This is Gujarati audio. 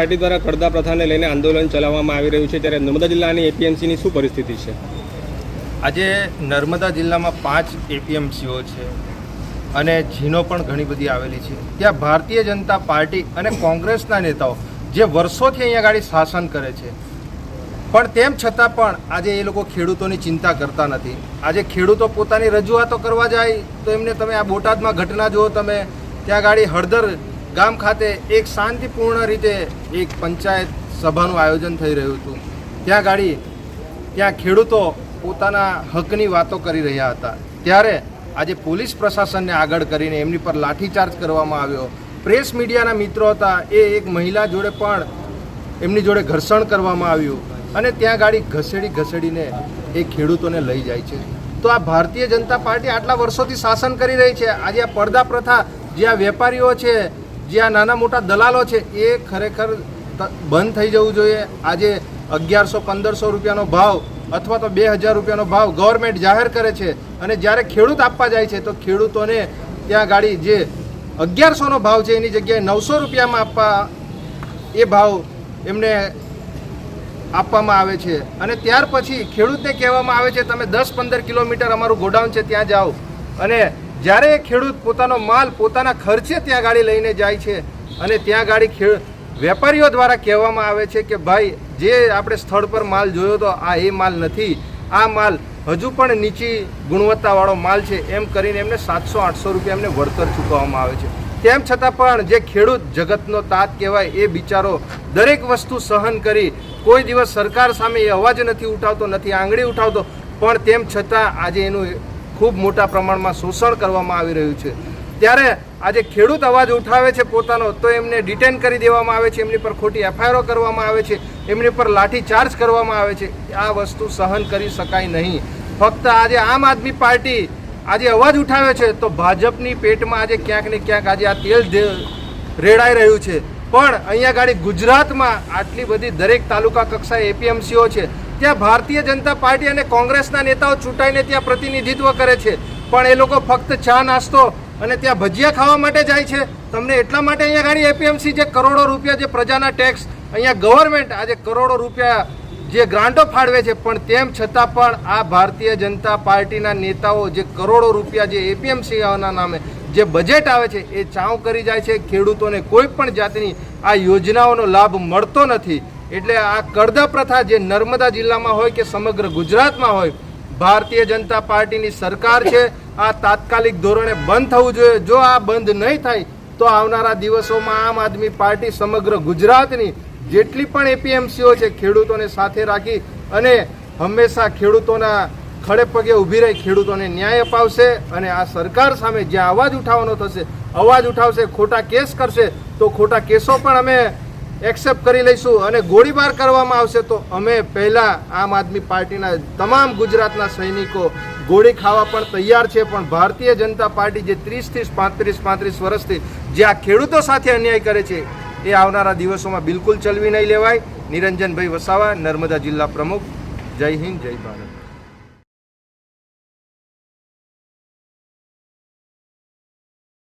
પાર્ટી દ્વારા કડદા પ્રથાને લઈને આંદોલન ચલાવવામાં આવી રહ્યું છે, ત્યારે નર્મદા જિલ્લાની એપીએમસીની શું પરિસ્થિતિ છે? આજે નર્મદા જિલ્લામાં પાંચ એપીએમસીઓ છે અને ઝીનો પણ ઘણી બધી આવેલી છે. ત્યાં ભારતીય જનતા પાર્ટી અને કોંગ્રેસના નેતાઓ જે વર્ષોથી અહીંયા આગળ શાસન કરે છે. પણ તેમ છતાં પણ આજે એ લોકો ખેડૂતોની ચિંતા કરતા નથી. આજે ખેડૂતો પોતાની રજૂઆતો કરવા જાય તો એમને તમે આ બોટાદમાં ઘટના જુઓ તમે, ત્યાં ગાડી હળદર ગામ ખાતે એક શાંતિપૂર્ણ રીતે એક પંચાયત સભાનું આયોજન થઈ રહ્યું હતું. ત્યાં ગાડી, ત્યાં ખેડૂતો પોતાના હકની વાતો કરી રહ્યા હતા. ત્યારે આજે પોલીસ પ્રશાસનને આગળ કરીને એમની પર લાઠીચાર્જ કરવામાં આવ્યો. પ્રેસ મીડિયાના મિત્રો હતા, એ એક મહિલા જોડે પણ એમની જોડે ઘર્ષણ કરવામાં આવ્યું અને ત્યાં ગાડી ઘસેડી ઘસેડીને એ ખેડૂતોને લઈ જાય છે. તો આ ભારતીય જનતા પાર્ટી આટલા વર્ષોથી શાસન કરી રહી છે. આજે આ પડદા પ્રથા જે આ વેપારીઓ છે જે આ નાના મોટા દલાલો છે, એ ખરેખર બંધ થઈ જવું જોઈએ. આજે અગિયારસો, પંદરસો રૂપિયાનો ભાવ અથવા તો બે હજાર રૂપિયાનો ભાવ ગવર્મેન્ટ જાહેર કરે છે અને જ્યારે ખેડૂત આપવા જાય છે, તો ખેડૂતોને ત્યાં ગાડી જે અગિયારસોનો ભાવ છે, એની જગ્યાએ નવસો રૂપિયામાં આપવા, એ ભાવ એમને આપવામાં આવે છે. અને ત્યાર પછી ખેડૂતને કહેવામાં આવે છે, તમે દસ, પંદર કિલોમીટર અમારું ગોડાઉન છે, ત્યાં જાઓ. અને જ્યારે ખેડૂત પોતાનો માલ પોતાના ખર્ચે ત્યાં ગાડી લઈને જાય છે અને ત્યાં ગાડી ખેડ વેપારીઓ દ્વારા કહેવામાં આવે છે કે ભાઈ, જે આપણે સ્થળ પર માલ જોયો તો આ એ માલ નથી, આ માલ હજુ પણ નીચી ગુણવત્તાવાળો માલ છે, એમ કરીને એમને સાતસો, આઠસો રૂપિયા એમને વળતર ચૂકવવામાં આવે છે. તેમ છતાં પણ જે ખેડૂત જગતનો તાત કહેવાય એ બિચારો દરેક વસ્તુ સહન કરી, કોઈ દિવસ સરકાર સામે એ અવાજ નથી ઉઠાવતો, નથી આંગળી ઉઠાવતો, પણ તેમ છતાં આજે એનું ખૂબ મોટા પ્રમાણમાં શોષણ કરવામાં આવી રહ્યું છે. ત્યારે આજે ખેડૂત અવાજ ઉઠાવે છે પોતાનો, તો એમને ડિટેન કરી દેવામાં આવે છે, એમની પર ખોટી એફઆઈઆરો કરવામાં આવે છે, એમની પર લાઠી ચાર્જ કરવામાં આવે છે. આ વસ્તુ સહન કરી શકાય નહીં. ફક્ત આજે આમ આદમી પાર્ટી આજે અવાજ ઉઠાવે છે, તો ભાજપની પેટમાં આજે ક્યાંક ને ક્યાંક આજે આ તેલ રેડાઈ રહ્યું છે. પણ અહીંયા ગાડી ગુજરાતમાં આટલી બધી દરેક તાલુકા કક્ષાએ એપીએમસીઓ છે. ત્યાં ભારતીય જનતા પાર્ટી અને કોંગ્રેસના નેતાઓ ચૂંટાઈને ત્યાં પ્રતિનિધિત્વ કરે છે. પણ એ લોકો ફક્ત ચા નાસ્તો અને ત્યાં ભજીયા ખાવા માટે જાય છે. તમને એટલા માટે અહીંયા ગાડી એપીએમસી જે કરોડો રૂપિયા જે પ્રજાના ટેક્સ અહીંયા ગવર્મેન્ટ આજે કરોડો રૂપિયા જે ગ્રાન્ટો ફાળવે છે. પણ તેમ છતાં પણ આ ભારતીય જનતા પાર્ટીના નેતાઓ જે કરોડો રૂપિયા જે એપીએમસીઓના નામે જે બજેટ આવે છે એ ચાવ કરી જાય છે ખેડૂતોને કોઈ પણ જાતની આ યોજનાઓનો લાભ મળતો નથી. એટલે આ કરદા પ્રથા જે નર્મદા જિલ્લામાં હોય કે સમગ્ર ગુજરાતમાં હોય, ભારતીય જનતા પાર્ટીની સરકાર છે, આ તાત્કાલિક ધોરણે બંધ થવું જોઈએ. જો આ બંધ નહીં થાય, તો આવનારા દિવસોમાં આમ આદમી પાર્ટી સમગ્ર ગુજરાતની જેટલી પણ એપીએમસીઓ છે ખેડૂતોને સાથે રાખી અને હંમેશા ખેડૂતોના ખડે પગે ઊભી રહી ખેડૂતોને ન્યાય અપાવશે અને આ સરકાર સામે જ્યાં અવાજ ઉઠાવવાનો થશે, અવાજ ઉઠાવશે, ખોટા કેસ કરશે, તો ખોટા કેસો પણ અમે એક્સેપ્ટ કરી લઈશું અને ગોળીબાર કરવામાં આવશે તો અમે પહેલાં આમ આદમી પાર્ટીના તમામ ગુજરાતના સૈનિકો ગોળી ખાવા પણ તૈયાર છે, પણ ભારતીય જનતા પાર્ટી જે ત્રીસથી પાંત્રીસ પાંત્રીસ વર્ષથી જે આ ખેડૂતો સાથે અન્યાય કરે છે, એ આવનારા દિવસોમાં બિલકુલ ચલવી નહીં લેવાય. નિરંજનભાઈ વસાવા, નર્મદા જિલ્લા પ્રમુખ. જય હિન્દ, જય ભારત.